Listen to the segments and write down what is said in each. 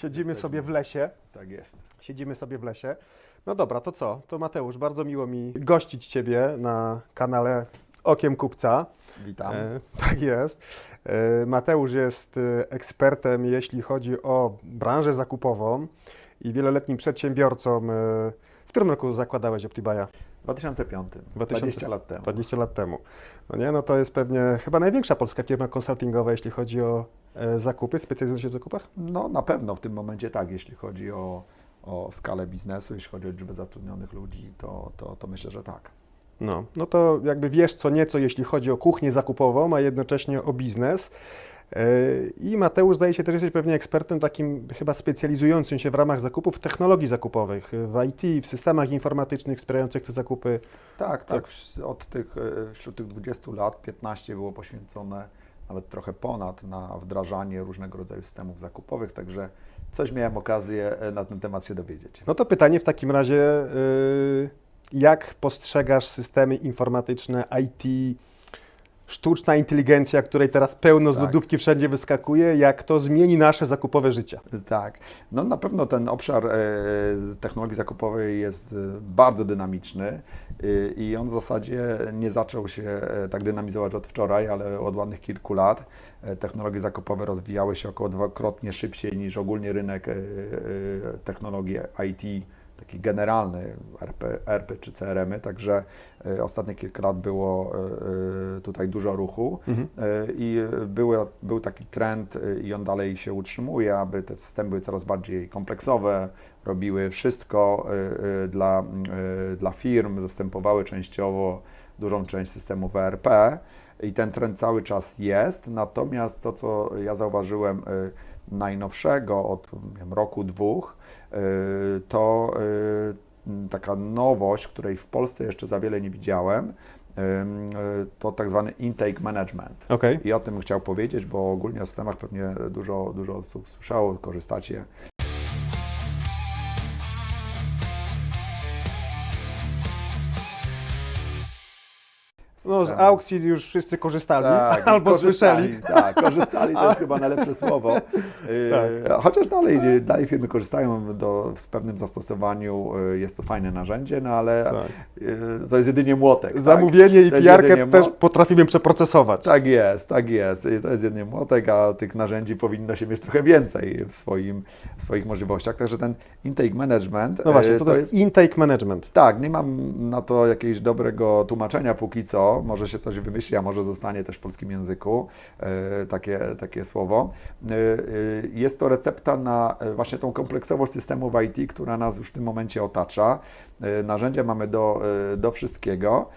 Siedzimy sobie w lesie. Tak jest. Siedzimy sobie w lesie. No dobra, to co? To Mateusz, bardzo miło mi gościć Ciebie na kanale Okiem Kupca. Witam. E, tak jest. E, Mateusz jest e, ekspertem, jeśli chodzi o branżę zakupową i wieloletnim przedsiębiorcą. E, w którym roku zakładałeś OptiBuya? W 2005. 20 lat temu. 20 lat temu. No nie, no to jest pewnie chyba największa polska firma konsultingowa, jeśli chodzi o zakupy, specjalizująca się w zakupach? No na pewno w tym momencie tak, jeśli chodzi o, o skalę biznesu, jeśli chodzi o liczbę zatrudnionych ludzi, to, to, to myślę, że tak. No, no to jakby wiesz co nieco, jeśli chodzi o kuchnię zakupową, a jednocześnie o biznes. Yy, I Mateusz, zdaje się, też jesteś pewnie ekspertem takim chyba specjalizującym się w ramach zakupów technologii zakupowych, w IT, w systemach informatycznych wspierających te zakupy. Tak, tak. W- Od tych, e, wśród tych 20 lat 15 było poświęcone, nawet trochę ponad, na wdrażanie różnego rodzaju systemów zakupowych, także coś miałem okazję e, na ten temat się dowiedzieć. No to pytanie w takim razie, yy, jak postrzegasz systemy informatyczne, IT, sztuczna inteligencja, której teraz pełno z Tak. lodówki wszędzie wyskakuje, jak to zmieni nasze zakupowe życie? Tak, no na pewno ten obszar e, technologii zakupowej jest e, bardzo dynamiczny e, i on w zasadzie nie zaczął się tak dynamizować od wczoraj, ale od ładnych kilku lat. Technologie zakupowe rozwijały się około dwukrotnie szybciej niż ogólnie rynek technologii IT, taki generalny RP, RP czy CRM-y, także e, ostatnie kilka lat było e, e, tutaj dużo ruchu. Mhm. I były, był taki trend i on dalej się utrzymuje, aby te systemy były coraz bardziej kompleksowe, robiły wszystko dla, dla firm, zastępowały częściowo dużą część systemów ERP i ten trend cały czas jest, natomiast to, co ja zauważyłem najnowszego od wiem, roku, dwóch, e, to m, taka nowość, której w Polsce jeszcze za wiele nie widziałem, em, e, to tak zwany intake management. Okej. I o tym chciał powiedzieć, bo ogólnie o systemach pewnie dużo, dużo osób słyszało, korzystacie. No z aukcji już wszyscy korzystali Tak, albo korzystali, słyszeli. Tak, korzystali, to jest chyba najlepsze słowo. Yy, Chociaż dalej, dalej firmy korzystają do, w pewnym zastosowaniu, yy, jest to fajne narzędzie, no ale Tak. yy, to jest jedynie młotek. tak? Zamówienie i To jedynie też potrafimy przeprocesować. Tak jest, tak jest. To jest jedynie młotek, a tych narzędzi powinno się mieć trochę więcej w, swoim, w swoich możliwościach. Także ten intake management No właśnie, co to jest intake management? Tak, nie mam na to jakiegoś dobrego tłumaczenia póki co. Może się coś wymyśli, a może zostanie też w polskim języku e, takie, takie słowo. E, e, jest to recepta na właśnie tą kompleksowość systemów IT, która nas już w tym momencie otacza. Narzędzia mamy do, do wszystkiego.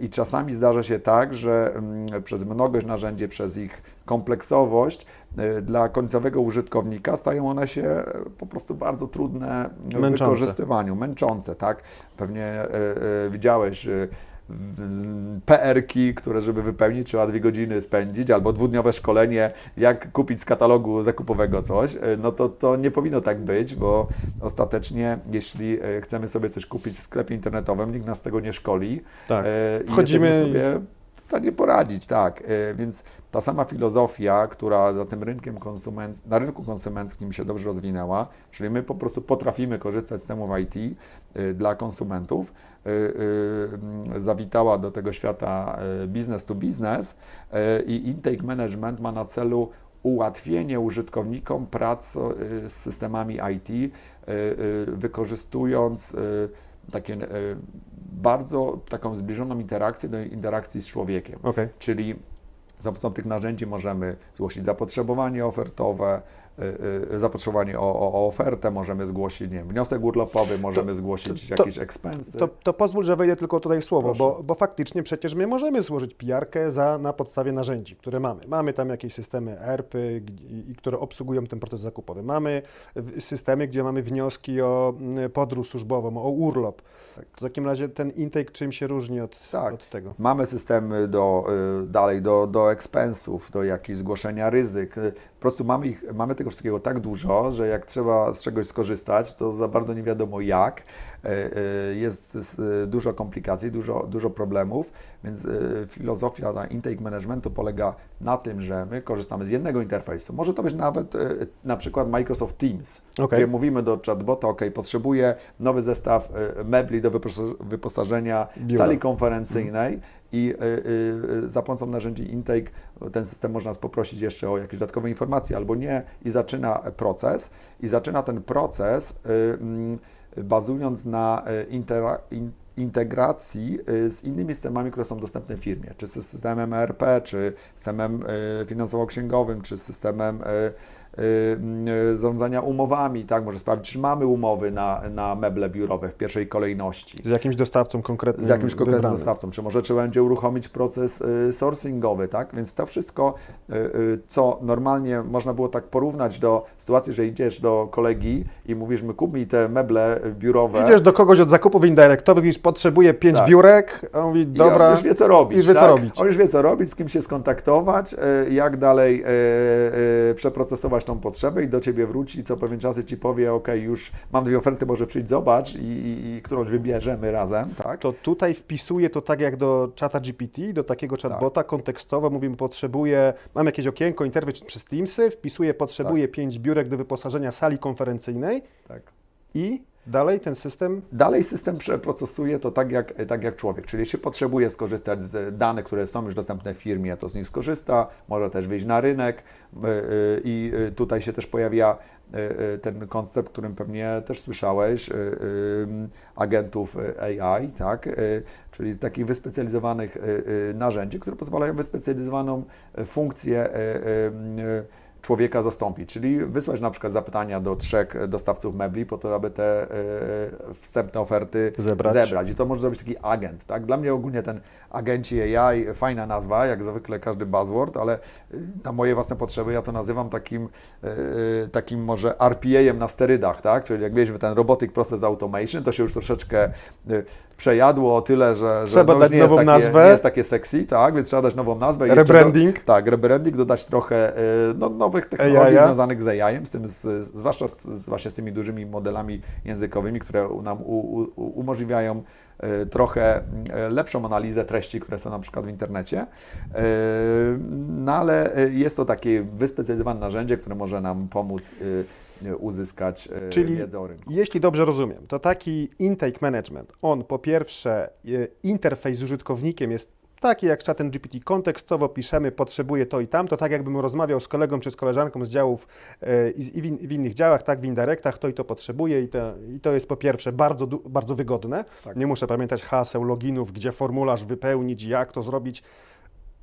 I czasami zdarza się tak, że mm, przez mnogość narzędzi, przez ich kompleksowość dla końcowego użytkownika stają one się po prostu bardzo trudne w Męczące. wykorzystywaniu, męczące, tak? Pewnie widziałeś PR-ki, które żeby wypełnić trzeba dwie godziny spędzić, albo dwudniowe szkolenie, jak kupić z katalogu zakupowego coś, e, no to to nie powinno tak być, bo ostatecznie jeśli e, chcemy sobie coś kupić w sklepie internetowym, nikt nas tego nie szkoli Tak. e, i Wchodzimy sobie w stanie poradzić, tak. E, Więc ta sama filozofia, która za tym rynkiem konsumenc- na rynku konsumenckim się dobrze rozwinęła, czyli my po prostu potrafimy korzystać z systemów IT e, dla konsumentów, e, zawitała do tego świata business to business i intake management ma na celu ułatwienie użytkownikom prac e, z systemami IT, wykorzystując takie e, bardzo taką zbliżoną interakcję do interakcji z człowiekiem. Okej. Czyli za pomocą tych narzędzi możemy zgłosić zapotrzebowanie ofertowe, zapotrzebowanie o, o, o ofertę, możemy zgłosić nie wiem, wniosek urlopowy, możemy zgłosić to- to- jakieś ekspensy. To, to pozwól, że wejdę tylko tutaj w słowo, bo, bo faktycznie przecież my możemy złożyć pijarkę za, na podstawie narzędzi, które mamy. Mamy tam jakieś systemy ERP, i, i które obsługują ten proces zakupowy. Mamy systemy, gdzie mamy wnioski o mm, podróż służbową, o urlop. W takim razie ten intake czym się różni od, Tak. od tego? Mamy systemy do, y, dalej do, do ekspensów, do jakichś zgłoszenia ryzyk. Y, Po prostu mamy, ich, mamy tego wszystkiego tak dużo, że jak trzeba z czegoś skorzystać, to za bardzo nie wiadomo jak. Y, y, Jest y, dużo komplikacji, dużo, dużo problemów. Więc y, filozofia intake managementu polega na tym, że my korzystamy z jednego interfejsu. Może to być nawet y, na przykład Microsoft Teams, Okej. gdzie mówimy do chatbota, ok, potrzebuję nowy zestaw y, mebli do wyposa- wyposażenia Biura. sali konferencyjnej i y, y, za pomocą narzędzi intake ten system można poprosić jeszcze o jakieś dodatkowe informacje albo nie i zaczyna proces i zaczyna ten proces mm, bazując na intera- in, integracji y, z innymi systemami, które są dostępne w firmie, czy z systemem ERP, czy systemem y, finansowo-księgowym, czy systemem y, zarządzania umowami, tak, może sprawdzić, czy mamy umowy na, na meble biurowe w pierwszej kolejności Z jakimś dostawcą konkretnym. z jakimś konkretnym wybranym. dostawcą, czy może trzeba będzie uruchomić proces y, sourcingowy, tak? Więc to wszystko, y, y, co normalnie można było tak porównać do sytuacji, że idziesz do kolegi i mówisz, my kup mi te meble biurowe. Idziesz do kogoś od zakupów indirektowych i potrzebuje pięć Tak. biurek, a on mówi, I dobra, on już wie, co robić. już wie, co tak? robić. On już wie, co robić, z kim się skontaktować, y, jak dalej y, tą potrzebę i do Ciebie wróci, co pewien czas i Ci powie, ok, już mam dwie oferty, może przyjdź, zobacz i, i, i którąś wybierzemy razem, tak? to tutaj wpisuje to tak jak do czata GPT, do takiego Tak. chatbota kontekstowo, mówimy potrzebuję, mam jakieś okienko, interfejs przez Teamsy, wpisuję potrzebuję pięć biurek do wyposażenia sali konferencyjnej tak. I dalej ten system Dalej system przeprocesuje to tak jak, tak jak człowiek, czyli jeśli potrzebuje skorzystać z danych, które są już dostępne w firmie, to z nich skorzysta, może też wyjść na rynek y, y, i y, tutaj się też pojawia ten koncept, którym pewnie też słyszałeś, agentów AI, tak? Czyli takich wyspecjalizowanych narzędzi, które pozwalają wyspecjalizowaną funkcję człowieka zastąpić, czyli wysłać na przykład zapytania do trzech dostawców mebli po to, aby te e, wstępne oferty Zebrać. zebrać. I to może zrobić taki agent. Tak? Dla mnie ogólnie ten agenci AI, fajna nazwa, jak zwykle każdy buzzword, ale y, na moje własne potrzeby ja to nazywam takim, e, takim może RPA-em na sterydach, tak? czyli jak mieliśmy ten Robotic Process Automation, to się już troszeczkę przejadło o tyle, że, że Trzeba no dać nową takie, nazwę. nie jest takie sexy, tak? więc trzeba dać nową nazwę. i jeszcze do- rebranding. tak, rebranding, dodać trochę e, no, nowych technologii AI-a. związanych z AI-em, z tym, z, zwłaszcza z, właśnie z tymi dużymi modelami językowymi, które nam u, u, umożliwiają e, trochę e, lepszą analizę treści, które są na przykład w internecie. No ale jest to takie wyspecjalizowane narzędzie, które może nam pomóc uzyskać e, Czyli wiedzę o rynku. Jeśli dobrze rozumiem, to taki intake management, on po pierwsze, e, interfejs z użytkownikiem jest taki jak z chatem GPT, kontekstowo piszemy, potrzebuję to i tamto, tak jakbym rozmawiał z kolegą czy z koleżanką z działów e, i, w, in, w innych działach, tak, w indirektach, to i to potrzebuję i to, i to jest po pierwsze bardzo, bardzo wygodne. Tak. Nie muszę pamiętać haseł, loginów, gdzie formularz wypełnić, jak to zrobić.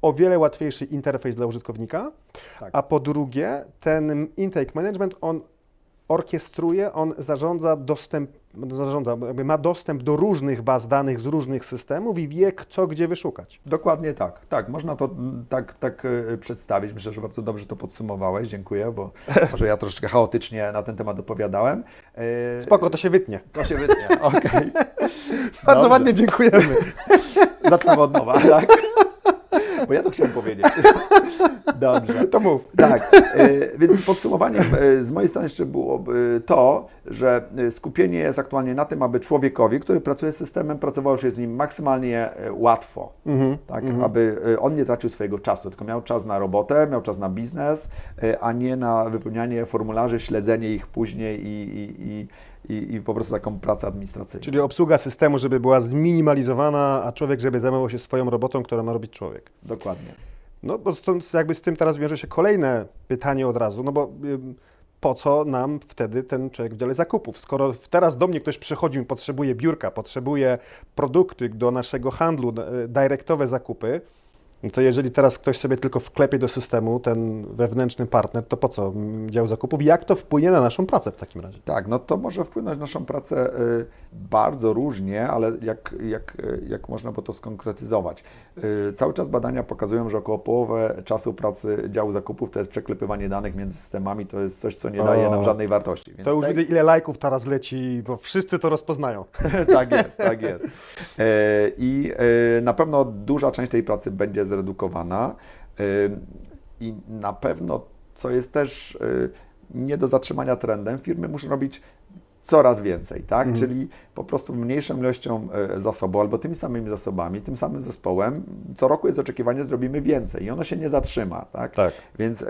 O wiele łatwiejszy interfejs dla użytkownika. Tak. A po drugie, ten intake management, on orkiestruje, on zarządza dostęp, zarządza, ma dostęp do różnych baz danych z różnych systemów i wie, co gdzie wyszukać. Dokładnie tak. Tak, można to mm, tak, tak e, przedstawić. Myślę, że bardzo dobrze to podsumowałeś. Dziękuję, bo może ja troszeczkę chaotycznie na ten temat opowiadałem. E, Spoko, to się wytnie. To się wytnie. Okej. Bardzo Dobrze. ładnie dziękujemy. Zaczynamy od nowa, tak? Bo ja to chciałem powiedzieć. Dobrze. To mów. Tak, e, więc podsumowaniem e, z mojej strony jeszcze byłoby to, że e, skupienie jest aktualnie na tym, aby człowiekowi, który pracuje z systemem, pracowało się z nim maksymalnie łatwo. Mhm. Tak, aby e, on nie tracił swojego czasu, tylko miał czas na robotę, miał czas na biznes, a nie na wypełnianie formularzy, śledzenie ich później i, i, i, i, i po prostu taką pracę administracyjną. Czyli obsługa systemu, żeby była zminimalizowana, a człowiek, żeby zajmował się swoją robotą, którą ma robić człowiek. Dokładnie. No bo stąd jakby z tym teraz wiąże się kolejne pytanie od razu, no bo po co nam wtedy ten człowiek w dziale zakupów? Skoro teraz do mnie ktoś przychodzi i potrzebuje biurka, potrzebuje produkty do naszego handlu, e, dyrektowe zakupy, no to jeżeli teraz ktoś sobie tylko wklepie do systemu ten wewnętrzny partner, to po co dział zakupów? Jak to wpłynie na naszą pracę w takim razie? Tak, no to może wpłynąć na naszą pracę y, bardzo różnie, ale jak, jak, y, jak można by to skonkretyzować? Y, Cały czas badania pokazują, że około połowę czasu pracy działu zakupów to jest przeklepywanie danych między systemami, to jest coś, co nie daje O. nam żadnej wartości. Więc To już widzę, ile lajków teraz leci, bo wszyscy to rozpoznają. tak jest, tak jest. I na pewno duża część tej pracy będzie zredukowana e, i na pewno, co jest też e, nie do zatrzymania trendem, firmy muszą robić coraz więcej, tak? Mhm. Czyli po prostu mniejszą ilością e, zasobu albo tymi samymi zasobami, tym samym zespołem, co roku jest oczekiwanie, zrobimy więcej i ono się nie zatrzyma, tak? Tak. Więc e,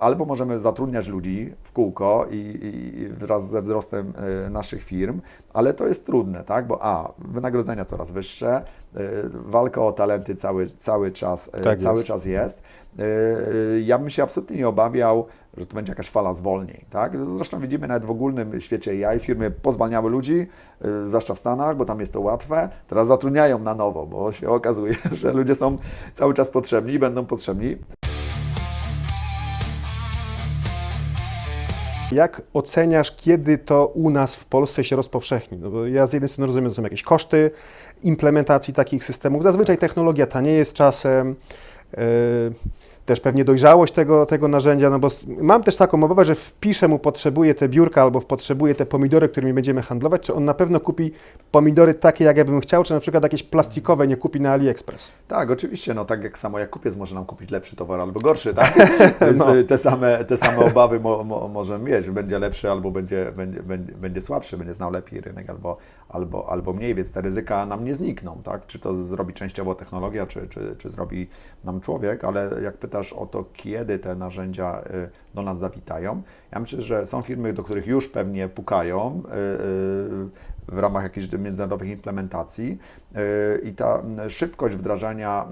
albo możemy zatrudniać ludzi w kółko i, i wraz ze wzrostem naszych firm, ale to jest trudne, tak? Bo a, wynagrodzenia coraz wyższe, walka o talenty cały, cały czas, e, Tak cały jest. czas jest. E, e, Ja bym się absolutnie nie obawiał, że to będzie jakaś fala zwolnień, tak? Zresztą widzimy nawet w ogólnym świecie AI, firmy pozwalniały ludzi, e, zwłaszcza w Stanach, bo tam jest to łatwe, teraz zatrudniają na nowo, bo się okazuje, że ludzie są cały czas potrzebni i będą potrzebni. Jak oceniasz, kiedy to u nas w Polsce się rozpowszechni? No bo ja z jednej strony rozumiem, że są jakieś koszty implementacji takich systemów. Zazwyczaj technologia tanieje z czasem. yy, Też pewnie dojrzałość tego, tego narzędzia, no bo mam też taką obawę, że wpiszę mu potrzebuję te biurka albo potrzebuję te pomidory, którymi będziemy handlować, czy on na pewno kupi pomidory takie, jak ja bym chciał, czy na przykład jakieś plastikowe nie kupi na AliExpress. Tak, oczywiście, no tak jak samo jak kupiec może nam kupić lepszy towar albo gorszy, tak? No. y, te, same, te same obawy mo, mo, możemy mieć, będzie lepszy albo będzie, będzie, będzie, będzie słabszy, będzie znał lepiej rynek albo, albo, albo mniej, więc te ryzyka nam nie znikną, tak? Czy to zrobi częściowo technologia, czy, czy, czy zrobi nam człowiek, ale jak pytasz o to, kiedy te narzędzia y, do nas zawitają, ja myślę, że są firmy, do których już pewnie pukają, y, y, w ramach jakichś międzynarodowych implementacji i ta szybkość wdrażania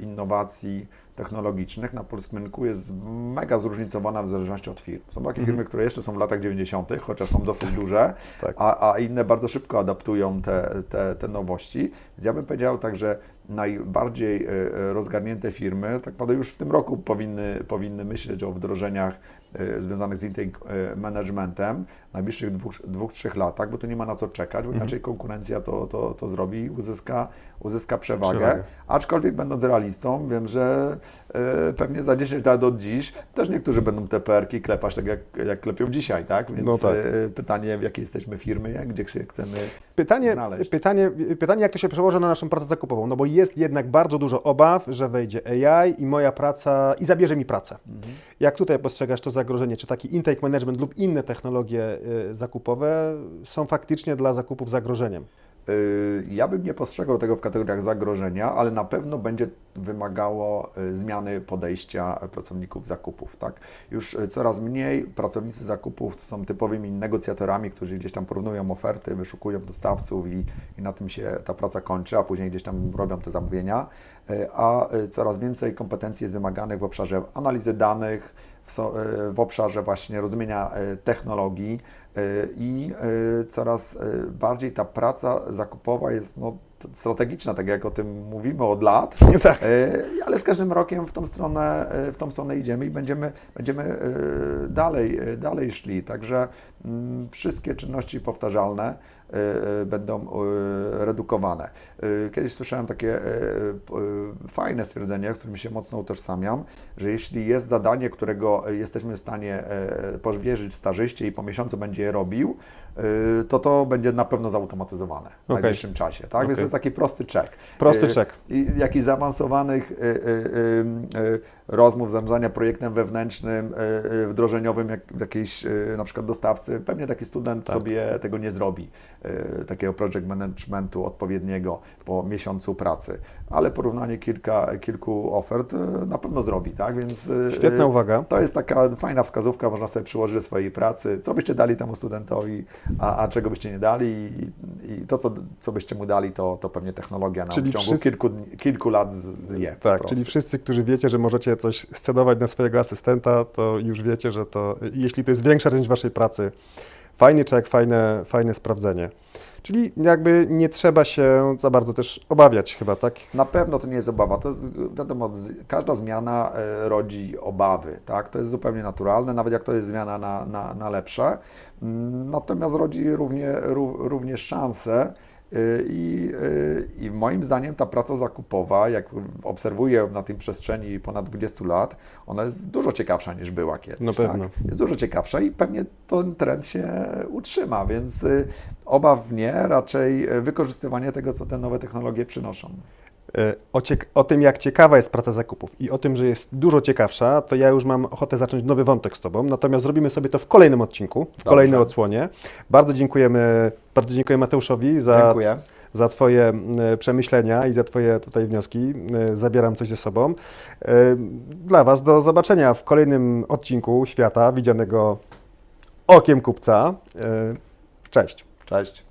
innowacji technologicznych na polskim rynku jest mega zróżnicowana w zależności od firm. Są takie firmy, które jeszcze są w latach 90., chociaż są dosyć duże, Tak. a, a inne bardzo szybko adaptują te, te, te nowości. Więc ja bym powiedział tak, że najbardziej yy, rozgarnięte firmy tak naprawdę już w tym roku powinny, powinny myśleć o wdrożeniach yy, związanych z intake managementem najbliższych dwóch, dwóch, trzech latach, bo tu nie ma na co czekać, bo inaczej konkurencja to, to, to zrobi i uzyska, uzyska przewagę. Przewagę. Aczkolwiek będąc realistą, wiem, że e, pewnie za 10 lat od dziś też niektórzy będą te PR-ki klepać tak jak, jak klepią dzisiaj, tak? Więc No tak. e, pytanie, w jakiej jesteśmy firmy, jak, gdzie się chcemy Pytanie, znaleźć. pytanie, pytanie, jak to się przełoży na naszą pracę zakupową? No bo jest jednak bardzo dużo obaw, że wejdzie AI i moja praca, i zabierze mi pracę. Jak tutaj postrzegasz to zagrożenie? Czy taki intake management lub inne technologie y, zakupowe są faktycznie dla zakupów zagrożeniem? Y, Ja bym nie postrzegał tego w kategoriach zagrożenia, ale na pewno będzie wymagało y, zmiany podejścia pracowników zakupów. Tak? Już y, coraz mniej pracownicy zakupów to są typowymi negocjatorami, którzy gdzieś tam porównują oferty, wyszukują dostawców i, i na tym się ta praca kończy, a później gdzieś tam robią te zamówienia. Y, A y, coraz więcej kompetencji jest wymaganych w obszarze analizy danych, y, w obszarze właśnie rozumienia y, technologii y, i coraz bardziej ta praca zakupowa jest no, strategiczna, tak jak o tym mówimy od lat, Tak. y, ale z każdym rokiem w tą stronę, y, w tą stronę idziemy i będziemy, będziemy y, dalej, dalej szli. Także mm, wszystkie czynności powtarzalne będą redukowane. Kiedyś słyszałem takie fajne stwierdzenie, z którym się mocno utożsamiam, że jeśli jest zadanie, którego jesteśmy w stanie powierzyć stażyście i po miesiącu będzie je robił, to to będzie na pewno zautomatyzowane w Okej. najbliższym czasie. Tak? Okej. Więc taki prosty czek. Prosty Y, czek. i jakichś zaawansowanych y, y, rozmów, zarządzania projektem wewnętrznym, wdrożeniowym jak, jakiejś na przykład dostawcy, pewnie taki student Tak. sobie tego nie zrobi, takiego project managementu odpowiedniego po miesiącu pracy, ale porównanie kilka, kilku ofert y, na pewno zrobi, tak? Więc y, Świetna uwaga. to jest taka fajna wskazówka, można sobie przyłożyć do swojej pracy, co byście dali temu studentowi, a, a czego byście nie dali i, i to, co, co byście mu dali, to, to pewnie technologia nam Czyli w ciągu wszyscy- kilku, kilku lat zje. Tak, czyli wszyscy, którzy wiecie, że możecie coś scedować na swojego asystenta, to już wiecie, że to, jeśli to jest większa część waszej pracy, fajny czek, fajne, fajne sprawdzenie. Czyli jakby nie trzeba się za bardzo też obawiać chyba, tak? Na pewno to nie jest obawa. To jest, wiadomo, każda zmiana e, rodzi obawy, tak? To jest zupełnie naturalne, nawet jak to jest zmiana na, na, na lepsze. Mm, Natomiast rodzi równie, ró- również szanse. Y, I, y, I moim zdaniem ta praca zakupowa, jak obserwuję na tym przestrzeni ponad 20 lat, ona jest dużo ciekawsza niż była kiedyś. Na pewno. Tak? Jest dużo ciekawsza i pewnie ten trend się utrzyma, więc y, obaw nie, raczej wykorzystywanie tego, co te nowe technologie przynoszą. E, O, o tym, jak ciekawa jest praca zakupów i o tym, że jest dużo ciekawsza, to ja już mam ochotę zacząć nowy wątek z Tobą. Natomiast zrobimy sobie to w kolejnym odcinku, w Dobrze. kolejnej odsłonie. Bardzo dziękujemy, bardzo dziękuję Mateuszowi za, Dziękuję. za Twoje m, przemyślenia i za Twoje tutaj wnioski. E, Zabieram coś ze sobą. E, Dla Was do zobaczenia w kolejnym odcinku Świata widzianego okiem kupca. E, Cześć. Cześć.